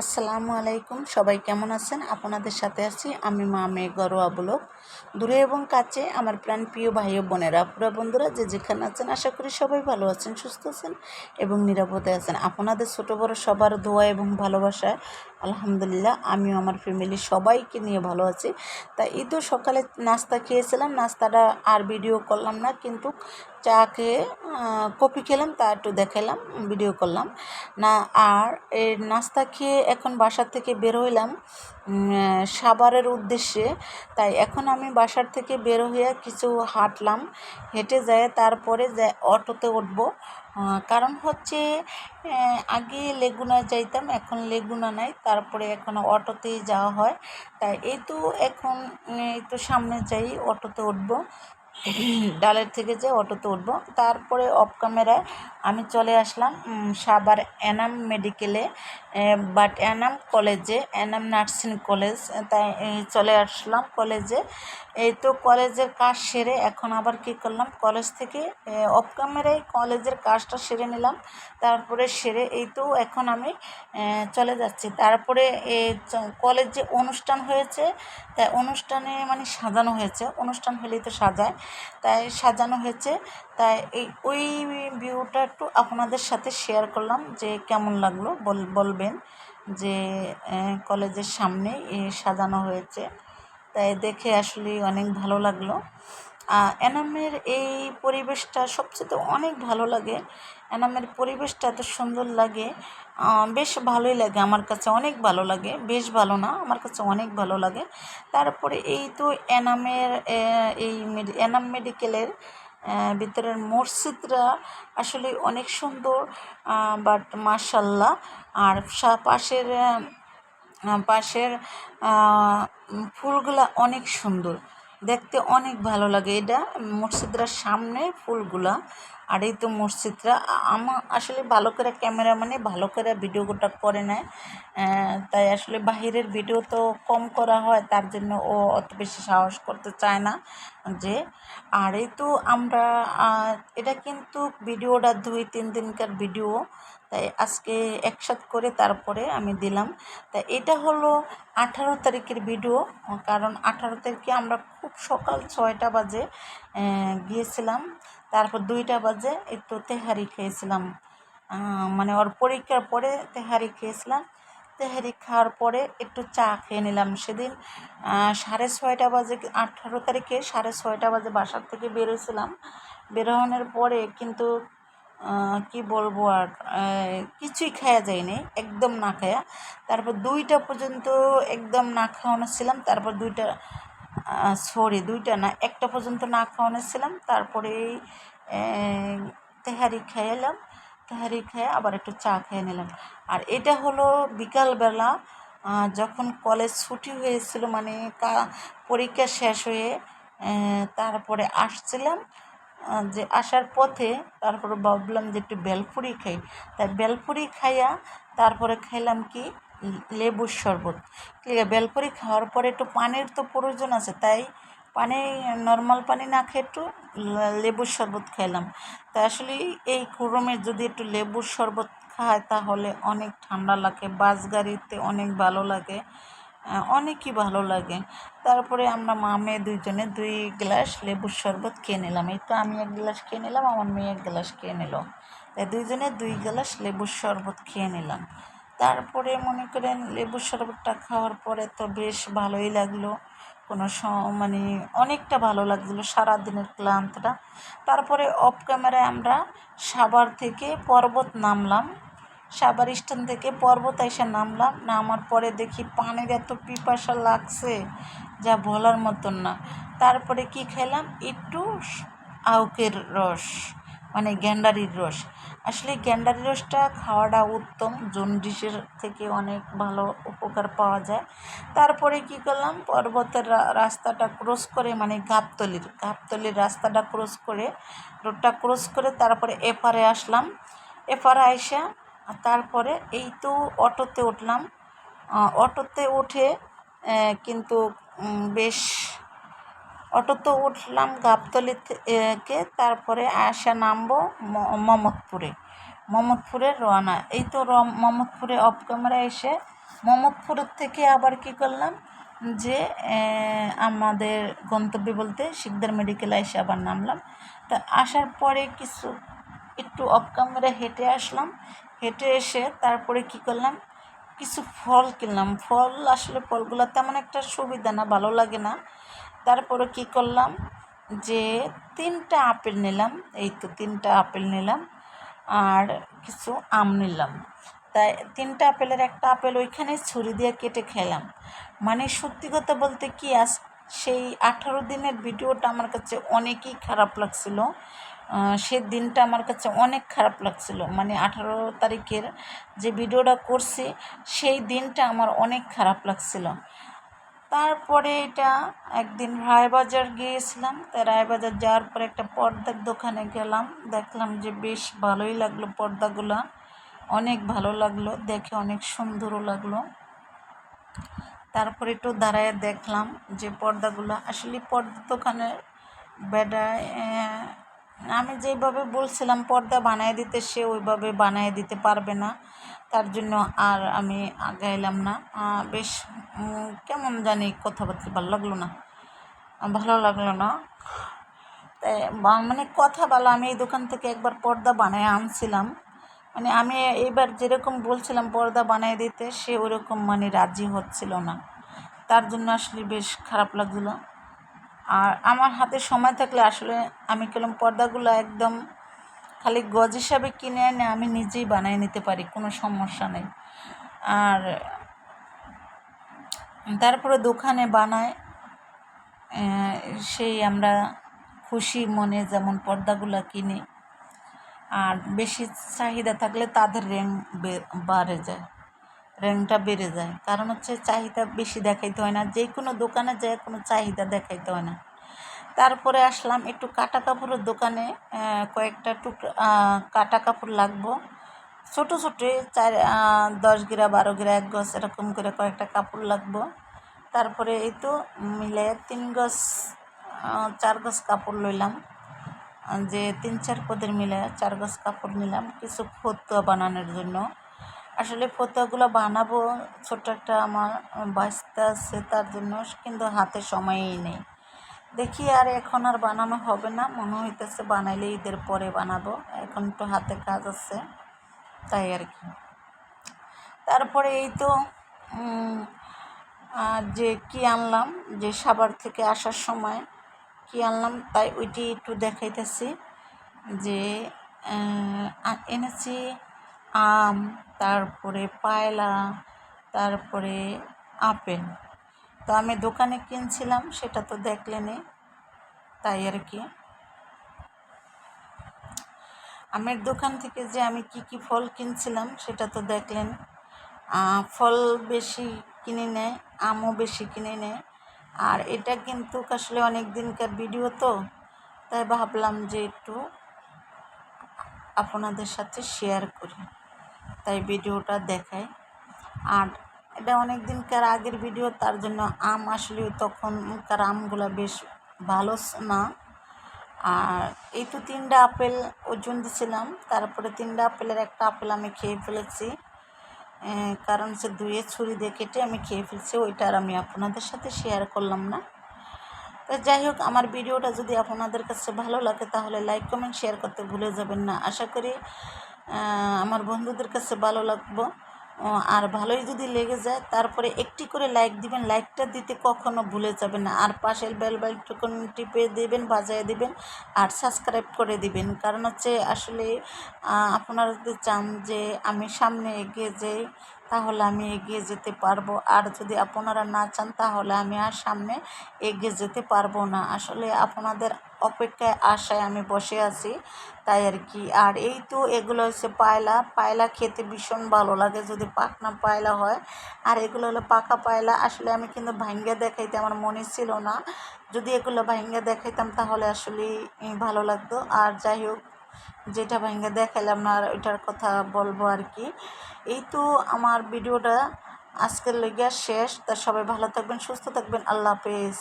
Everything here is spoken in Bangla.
আসসালামু আলাইকুম। সবাই কেমন আছেন? আপনাদের সাথে আছি আমি মা মেয়ে গরোয়া ব্লক দূরে এবং কাছে আমার প্রাণ প্রিয় ভাই ও বোনেরা পুরা বন্ধুরা, যে যেখানে আছেন, আশা করি সবাই ভালো আছেন, সুস্থ আছেন এবং নিরাপদে আছেন। আপনাদের ছোটো বড় সবার দোয়া এবং ভালোবাসায়, আলহামদুলিল্লাহ, আমিও আমার ফ্যামিলি সবাইকে নিয়ে ভালো আছি। তা ঈদও সকালে নাস্তা খেয়েছিলাম। নাস্তাটা আর ভিডিও করলাম না, কিন্তু চা খেয়ে কপি খেলাম, তা একটু দেখালাম ভিডিও করলাম। না, আর এর নাস্তা খেয়ে এখন বাসার থেকে বের হইলাম সাভারের উদ্দেশ্যে। তাই এখন আমি বাসার থেকে বের হইয়া কিছু হাঁটলাম, হেঁটে যায় তারপরে অটোতে উঠবো। কারণ হচ্ছে আগে লেগুনা যাইতাম, এখন লেগুনা নাই, তারপরে এখন অটোতেই যাওয়া হয়। তাই এই তো এখন এই তো সামনে যাই, অটোতে উঠবো। ডালের থেকে যে অটোতে উঠবো। তারপরে অফ ক্যামেরায় আমি চলে আসলাম সাবার এনাম মেডিকেলে বাট এনাম কলেজে এনাম নার্সিং কলেজ তাই চলে আসলাম কলেজে এই তো কলেজের কাজ সেরে এখন আবার কি করলাম? কলেজ থেকে অফ ক্যামেরায় কলেজের কাজটা সেরে নিলাম। তারপরে সেরে এই তো এখন আমি চলে যাচ্ছি। তারপরে কলেজ যে অনুষ্ঠান হয়েছে তাই অনুষ্ঠানে মানে সাজানো হয়েছে। অনুষ্ঠান হলেই তো সাজায়। তাই সাজানো হয়েছে। তাই এই, ওই ভিউটা একটু আপনাদের সাথে শেয়ার করলাম যে কেমন লাগল। বল, বলবেন যে কলেজের সামনে সাজানো হয়েছে। তাই দেখে আসলে অনেক ভালো লাগল। এনামের এই পরিবেশটা সবচেয়ে অনেক ভালো লাগে। এনামের পরিবেশটা এত সুন্দর লাগে। বেশ ভালোই লাগে, আমার কাছে অনেক ভালো লাগে, বেশ ভালো না, আমার কাছে অনেক ভালো লাগে। তারপরে এই তো এনামের এই এনাম মেডিকেলের ভিতরের মসজিদরা আসলে অনেক সুন্দর বাট মার্শাল্লাহ আর পাশের পাশের ফুলগুলা অনেক সুন্দর। দেখতে অনেক ভালো লাগে এটা। মসজিদটার সামনে ফুলগুলা। আর এই তো মসজিদরা আমার আসলে ভালো করে ক্যামেরা মানে ভালো করে ভিডিওটা করে নেয়। তাই আসলে বাহিরের ভিডিও তো কম করা হয়, তার জন্য ও অত বেশি সাহস করতে চায় না যে। আর এই তো আমরা এটা কিন্তু ভিডিওটা দুই, তিন দিনকার ভিডিও। তাই আজকে একসাথ করে তারপরে আমি দিলাম। তা এটা হলো আঠারো তারিখের ভিডিও, কারণ আঠারো তারিখে আমরা খুব সকাল ছয়টা বাজে গিয়েছিলাম। তারপর দুইটা বাজে, একটু তেহারি খেয়েছিলাম। মানে ওর পরীক্ষার পরে তেহারি খেয়েছিলাম। তেহারি খাওয়ার পরে একটু চা খেয়ে নিলাম সেদিন। সাড়ে ছয়টা বাজে আঠারো তারিখে সাড়ে ছয়টা বাজে বাসার থেকে বেরোছিলাম বেরোনোর পরে কিন্তু কি বলব আর কিছুই খাওয়া যায়নি, একদম না খায়া। তারপর দুইটা পর্যন্ত একদম না খাওয়ানো ছিলাম, তারপর দুইটা সরি দুইটা না, একটা পর্যন্ত না খাওয়ানো ছিলাম, তারপরে তেহারি খেয়ে এলাম, তেহারি খেয়ে আবার একটু চা খেয়ে নিলাম। আর এটা হলো বিকালবেলা যখন কলেজ ছুটি হয়েছিল মানে পরীক্ষা শেষ হয়ে তারপরে আসছিলাম যে আসার পথে তারপরে ভাবলাম যে একটু বেলপুরি খাই। তাই বেলপুরি খাইয়া তারপরে খাইলাম কি? লেবুর শরবত। ঠিক বেলপুরি খাওয়ার পরে একটু পানির তো প্রয়োজন আছে, তাই পানি নর্মাল পানি না খেয়ে একটু লেবুর শরবত খাইলাম। তাই আসলে এই গরমে যদি একটু লেবুর শরবত খায় তাহলে অনেক ঠান্ডা লাগে বাস গাড়িতে অনেক ভালো লাগে। অনেকই ভালো লাগে। তারপরে আমরা মা মেয়ে দুইজনে দুই গ্লাস লেবুর শরবত খেয়ে নিলাম। এই তো আমি এক গ্লাস খেয়ে নিলাম, আমার মেয়ে এক গ্লাস খেয়ে নিল। তাই দুইজনে দুই গ্লাস লেবুর শরবত খেয়ে নিলাম। তারপরে মনে করেন লেবুর শরবতটা খাওয়ার পরে তো বেশ ভালোই লাগল। কোনো স মানে অনেকটা ভালো লাগছিল সারাদিনের ক্লান্তটা। তারপরে অফ ক্যামেরায় আমরা সাবার থেকে পর্বত নামলাম। সাবার স্ট্যান্ড থেকে পর্বত এসে নামলাম। নামার পরে দেখি পানির এত পিপাসা লাগছে যা বলার মতন না। তারপরে কি খেলাম? একটু আউকের রস মানে গ্যান্ডারির রস। আসলে গ্যান্ডারির রসটা খাওয়াটা উত্তম, জন্ডিসের থেকে অনেক ভালো উপকার পাওয়া যায়। তারপরে কি করলাম? পর্বতের রাস্তাটা ক্রস করে মানে গাবতলির গাবতলির রাস্তাটা ক্রস করে, রোডটা ক্রস করে তারপরে এপারে আসলাম। এপারে আইসা তারপরে এই তো অটোতে উঠলাম। অটোতে উঠে কিন্তু বেশ, অটোতে উঠলাম গাবতলি থেকে, তারপরে আসা নামবো মমতপুরে। মমতপুরে রওনা। এই তো মমতপুরে অফ ক্যামেরা এসে মোহাম্মদপুরের থেকে আবার কি করলাম যে আমাদের গন্তব্যে বলতে শিকদার মেডিকেলে এসে আবার নামলাম। তা আসার পরে কিছু, একটু অফ ক্যামেরা হেঁটে আসলাম। হেঁটে এসে তারপরে কি করলাম? কিছু ফল কিনলাম। ফল আসলে ফলগুলো তেমন একটা সুবিধা না, ভালো লাগে না। তারপরে কি করলাম যে, তিনটা আপেল নিলাম। এই তো তিনটা আপেল নিলাম আর কিছু আম নিলাম। তাই তিনটা আপেলের একটা আপেল ওইখানে ছুরি দিয়ে কেটে খেলাম। মানে সত্যি কথা বলতে কি আস সেই আঠারো দিনের ভিডিওটা আমার কাছে অনেকই খারাপ লাগছিল। সে দিনটা আমার কাছে অনেক খারাপ লাগছিল। মানে আঠারো তারিখের যে ভিডিওটা করছি, সেই দিনটা আমার অনেক খারাপ লাগছিল। তারপরে এটা একদিন রায়বাজার গিয়েছিলাম। তাই রায়বাজার যাওয়ার পরে একটা পর্দার দোকানে গেলাম। দেখলাম যে বেশ ভালোই লাগল পর্দাগুলো। অনেক ভালো লাগল, দেখে অনেক সুন্দরও লাগল। তারপরে একটু দাঁড়ায় দেখলাম যে পর্দাগুলো আসলে পর্দার দোকানের বেডায় আমি যেভাবে বলছিলাম পর্দা বানিয়ে দিতে, সে ওইভাবে বানিয়ে দিতে পারবে না। তার জন্য আর আমি আগাইলাম না। বেশ কেমন জানি কথাবার্তা ভালো লাগল না। ভালো লাগল না। তাই মানে কথা বলা আমি এই দোকান থেকে একবার পর্দা বানিয়ে আনছিলাম। মানে আমি এবার যেরকম বলছিলাম পর্দা বানিয়ে দিতে, সে ওরকম মানে রাজি হচ্ছিল না। তার জন্য আসলে বেশ খারাপ লাগছিল। আর আমার হাতে সময় থাকলে আসলে আমি কেলাম পর্দাগুলো একদম খালি গজ হিসাবে কিনে এনে আমি নিজেই বানিয়ে নিতে পারি, কোনো সমস্যা নেই। আর তারপরে দোকানে বানায় সেই আমরা খুশি মনে যেমন পর্দাগুলো কিনি আর বেশি চাহিদা থাকলে তাদের র্যাঙ্ক বাড়ে যায় র্যাঙ্কটা বেড়ে যায়। কারণ হচ্ছে চাহিদা বেশি দেখাইতে হয় না যে কোনো দোকানে যায় কোনো চাহিদা দেখাইতে হয় না। তারপরে আসলাম একটু কাটা কাপড়ের দোকানে কয়েকটা টুকরা কাটা কাপড় লাগবো। ছোটো ছোটো, চার দশ গিরা, বারো গিরা, এক গজ এরকম করে কয়েকটা কাপড় লাগবো। তারপরে এই তো মিলে তিন গজ চার গজ কাপড় লইলাম। যে তিন চার পদের মিলে চার গজ কাপড় নিলাম, কিছু ফতুয়া বানানোর জন্য। আসলে ফতুয়াগুলো বানাবো, ছোট্ট একটা আমার বাঁচতে আছে, তার জন্য কিন্তু হাতে সময়ই নেই। দেখি আর এখন আর বানানো হবে না, মনে হইতেছে বানাইলে ঈদের পরে বানাবো, এখন একটু হাতে কাজ আছে, তাই আর কি। তারপরে এই তো যে কি আনলাম, যে সাবার থেকে আসার সময় কি আনলাম তাই ওইটি একটু দেখাইতেছি যে এনেছি আম, তারপরে পায়লা, তারপরে আপেল। তো আমি দোকানে কিনছিলাম, সেটা তো দেখলেনি তাই আর কি। আমের দোকান থেকে যে আমি কি কি ফল কিনছিলাম, সেটা তো দেখলেন। ফল বেশি কিনে নেয়, আমও বেশি কিনে নেয়। আর এটা কিন্তু আসলে অনেক দিনকার ভিডিও তো, তাই ভাবলাম যে একটু আপনাদের সাথে শেয়ার করি। তাই ভিডিওটা দেখাই। আর এটা অনেক দিনকার আগের ভিডিও তার জন্য আম আসলে তখনকার আমগুলো বেশ ভালো না। আর এই তো তিনটা আপেল ওজন দিছিলাম, তারপরে তিনটা আপেলের একটা আপেল আমি খেয়ে ফেলেছি। কারণ সে দুয়ে ছুরি দিয়ে কেটে আমি খেয়ে ফেলছি, ওইটা আর আমি আপনাদের সাথে শেয়ার করলাম না। তো যাই হোক, আমার ভিডিওটা যদি আপনাদের কাছে ভালো লাগে, তাহলে লাইক কমেন্ট শেয়ার করতে ভুলে যাবেন না। আশা করি আমার বন্ধুদের কাছে ভালো লাগবো। আর ভালোই যদি লেগে যায়, তারপরে একটি করে লাইক দিবেন লাইকটা দিতে কখনো ভুলে যাবেন না। আর পাশের বেল বেলটুকুন টিপে দেবেন, বাজায় দেবেন, আর সাবস্ক্রাইব করে দিবেন। কারণ হচ্ছে আসলে আপনারা যদি চান যে আমি সামনে এগিয়ে যাই তাহলে আমি এগিয়ে যেতে পারব। আর যদি আপনারা না চান, তাহলে আমি আর সামনে এগিয়ে যেতে পারব না। আসলে আপনাদের অপেক্ষায় আশায় আমি বসে আছি, তাই আর কি। আর এই তো এগুলো হচ্ছে পায়লা। পায়লা খেতে ভীষণ ভালো লাগে যদি পাকনা পায়লা হয়। আর এগুলো হলো পাকা পায়লা। আসলে আমি কিন্তু ভাঙ্গা দেখাইতে আমার মনে ছিল না। যদি এগুলো ভাঙ্গা দেখাইতাম, তাহলে আসলে ভালো লাগতো। আর যাই হোক যেটা ভেঙে দেখালাম না ওইটার কথা বলব আর কি। এই তো আমার ভিডিওটা আজকের লেগে শেষ। তা সবাই ভালো থাকবেন, সুস্থ থাকবেন। আল্লাহ হাফেজ।